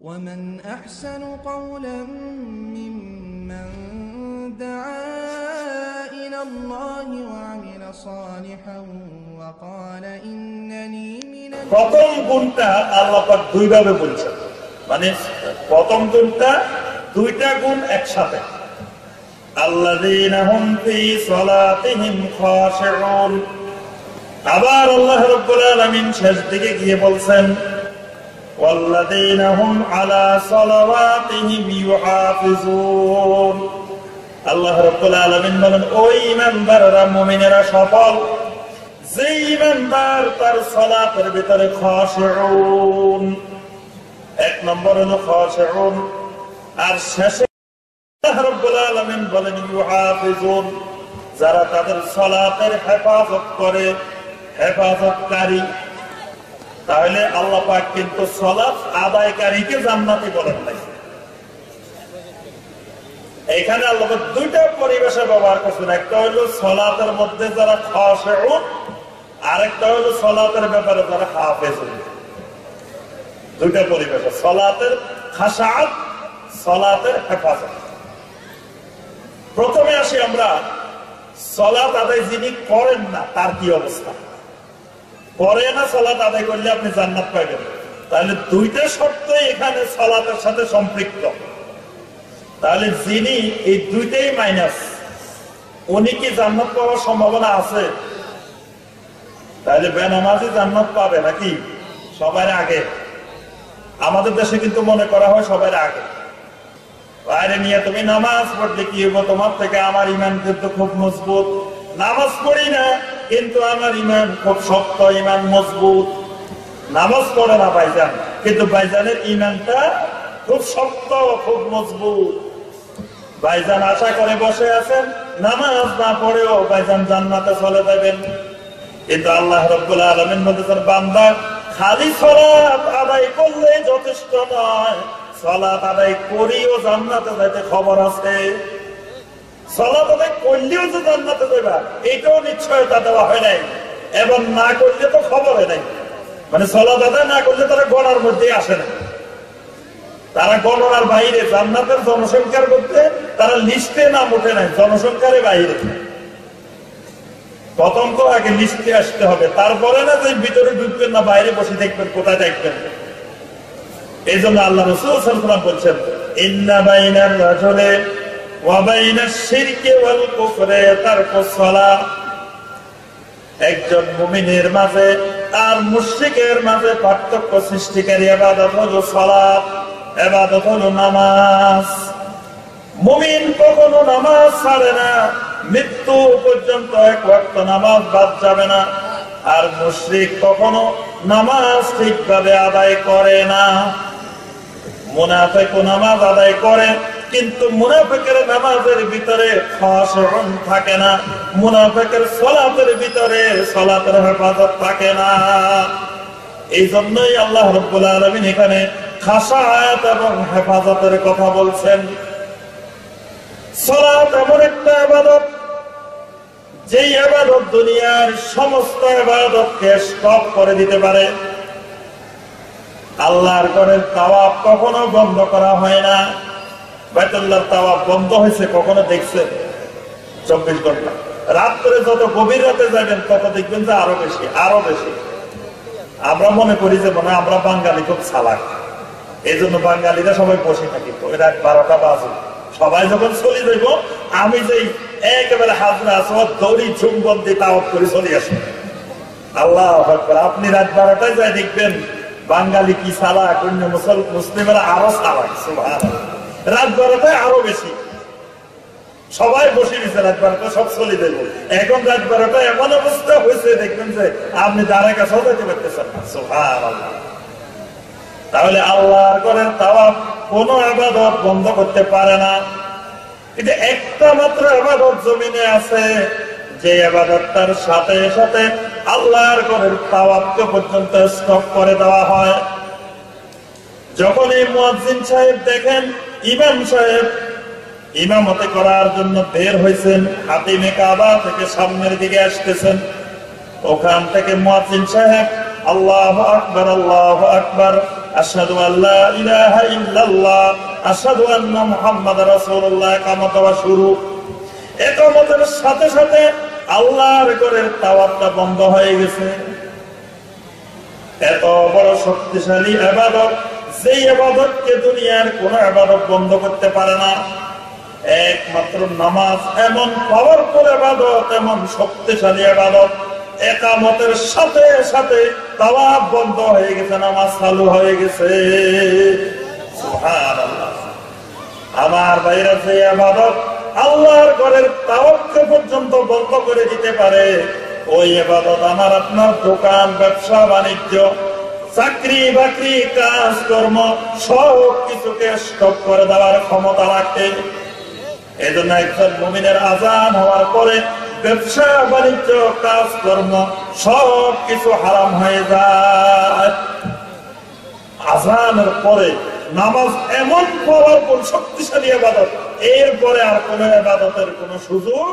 ومن أحسن قولا ممن دعا إلى الله وعمل صالحا وقال إنني من প্রথম গুণটা আল্লাহ পাক দুই ভাবে বলছেন মানে প্রথম গুণটা দুইটা গুণ একসাথে আল্লাযীনা হুম ফী সালাতিহিম খাশিউন আবার আল্লাহ রাব্বুল আলামিন শেষ দিকে গিয়ে বলছেন والذين هم على صلواتهم يحافظون আল্লাহ রাব্বুল আলামিন বলেন ওই ইমানদাররা মুমিনেরা সফল যে ইমানদার তার সালাতের ভিতরে খাশিউন এক নম্বর হলো খাশিউন আর শেষে আল্লাহ রাব্বুল আলামিন বলেন ইউহাফিজুন যারা তাদের সালাতের হেফাজত করে হেফাজতকারী তাহলে আল্লাহ পাক কিন্তু সালাত আদায়কারীকে জান্নাতি বলেন নাই। এখানে আল্লাহ দুইটা পরিবেশে ব্যবহার করছেন। একটা হলো সলাতের মধ্যে যারা খাশিউন, আরেকটা হলো সলাতের ব্যাপারে যারা হাফেজুন দুইটা পরিবেশে, সলাতের খাসাত সলাতের হেফাজত। প্রথমে আসি আমরা, সলাত আদায় যিনি করেন না, তার কি অবস্থা? পরে না সলাত আদায় করলে আপনি জান্নাত পাইবেন তাহলে দুইটা শর্ত এখানে সলাতের সাথে সম্পৃক্ত। তাহলে যিনি এই দুইটাই মাইনাস উনি কি জান্নাত পাওয়ার সম্ভাবনা আছে? তাহলে বেনামাজি জান্নাত পাবে নাকি? সবার আগে। আমাদের দেশে কিন্তু মনে করা হয় সবার আগে। বাইরে নিয়ে তুমি নামাজ পড়লে কি হব তোমার থেকে আমার ইমান কিন্তু খুব মজবুত। নামাজ পড়ি না। কিন্তু আমার ইমান খুব শক্ত, ইমান মজবুত। নামাজ পড়ে না ভাইজান, কিন্তু ভাইজানের ইমানটা খুব শক্ত, খুব মজবুত। ভাইজান আশা করে বসে আছেন, নামাজ না পড়েও ভাইজান জান্নাতে চলে যাবেন। কিন্তু আল্লাহ রব্বুল আলমের মধ্যে তার বান্দা, খালি সলাৎ আদায় করলে যথেষ্ট নয়। সলাৎ আদায় করিও জান্নাতে যাইতে খবর আছে। করলেও যে জান্নাতে নিশ্চয়তা দেওয়া হয় নাই। এবং না করলে তো নাই। মানে না করলে তারা গণার মধ্যে আসে না। তারা গণনার বাইরে, জান্নাতের জনসংখ্যার তারা লিস্টে নাই, জনসংখ্যার বাইরে। প্রথম তো আগে লিস্টে আসতে হবে, তারপরে না যে ভিতরে ঢুকবেন না, বাইরে বসে দেখবেন, কোথায় দেখবেন। এই জন্য আল্লাহ রসুলাম বলছেন, ইন্না বাইনার রাজলে একজন মুমিনের মাঝে আর মুশরিকের মাঝে পার্থক্য সৃষ্টিকারী এবাদত হলো সালাত, এবাদত হলো নামাজ। মুমিন কখনো নামাজ ছাড়ে না, মৃত্যু পর্যন্ত এক ওয়াক্ত নামাজ বাদ যাবে না। আর মুশরিক কখনো নামাজ ঠিকভাবে আদায় করে না। মুনাফেক নামাজ আদায় করে কিন্তু মুনাফেকের নামাজের ভিতরে খাশন থাকে না। মুনাফেকের সলাতের ভিতরে সলাতের হেফাজত থাকে না। এই জন্যই আল্লাহ রব্বুল আলমিন এখানে খাসায়াত এবং হেফাজতের কথা বলছেন। সলাত এমন একটা আবাদত যেই আবাদত দুনিয়ার সমস্ত আবাদতকে স্টপ করে দিতে পারে। আল্লাহর ঘরের তাওয়াব কখনো বন্ধ করা হয় না। বাইতুল্লাহ তাওয়াব বন্ধ হয়েছে, কখনো দেখছে? চব্বিশ ঘণ্টা। রাত্রে যত গভীর রাতে যাবেন, তত দেখবেন যে আরও বেশি আরও বেশি। আমরা মনে করি যে মনে আমরা বাঙালি খুব সালাক এই জন্য বাঙালিরা সবাই বসে থাকি রাত বারোটা বাজে। সবাই যখন চলে যাইব, আমি যেই একেবারে হাজরা আসর দড়ি, চুম্বন দিয়ে তাওয়াত করে চলে আসি আল্লাহ আপনি রাত বারোটায় যাই দেখবেন বাঙালি কি সালাক অন্য মুসলিমেরা আরও সালাক রাত বারোটায় আরও বেশি। সবাই বসে দিচ্ছে রাত বারোটা, সব চলে দেব এখন রাত বারোটা এমন অবস্থা হয়েছে, দেখবেন যে আপনি দ্বারা কাছেও যেতে পারতেছেন আল্লাহ তাহলে আল্লাহর করেন তাওয়া কোন আবাদত বন্ধ করতে পারে না। কিন্তু একটা মাত্র আবাদত জমিনে আছে, যে আবাদতটার সাথে সাথে আল্লাহর ঘরের তাওয়াবকে পর্যন্ত স্টপ করে দেওয়া হয়। যখন এই মুয়াজ্জিন সাহেব দেখেন ইমাম সাহেব ইমামতে করার জন্য বের হয়েছেন হাতিমে কাবা থেকে সামনের দিকে আসতেছেন। ওখান থেকে মুয়াজ্জিন সাহেব, আল্লাহ আকবার আল্লাহ আকবার কামত শুরু। সাথে সাথে বন্ধ হয়ে গেছে। এত বড় শক্তিশালী আবাদত যে আবাদতকে দুনিয়ার কোন আবাদত বন্ধ করতে পারে না, একমাত্র নামাজ এমন পাওয়ারফুল আবাদত, এমন শক্তিশালী আবাদত, একামতের সাথে সাথে তাওয়াব বন্ধ হয়ে গেছে, নামাজ চালু হয়ে গেছে। আমার বাইরে যে আবাদত আল্লাহর ঘরের তাওয়াক্কে পর্যন্ত বন্ধ করে দিতে পারে, ওই আবাদত আমার আপনার দোকান, ব্যবসা, বাণিজ্য চাকরি বাকরি, কাজ, কর্ম, সব কিছুকে স্টপ করে দেওয়ার ক্ষমতা রাখে। এজন্য একজন মুমিনের আজান হওয়ার পরে ব্যবসা, বাণিজ্য, কাজ, কর্ম, সব কিছু হারাম হয়ে যায়। আজানের পরে নামাজ এমন শক্তিশালী আবাদত এরপরে আর কোন আবাদতের কোন সুযোগ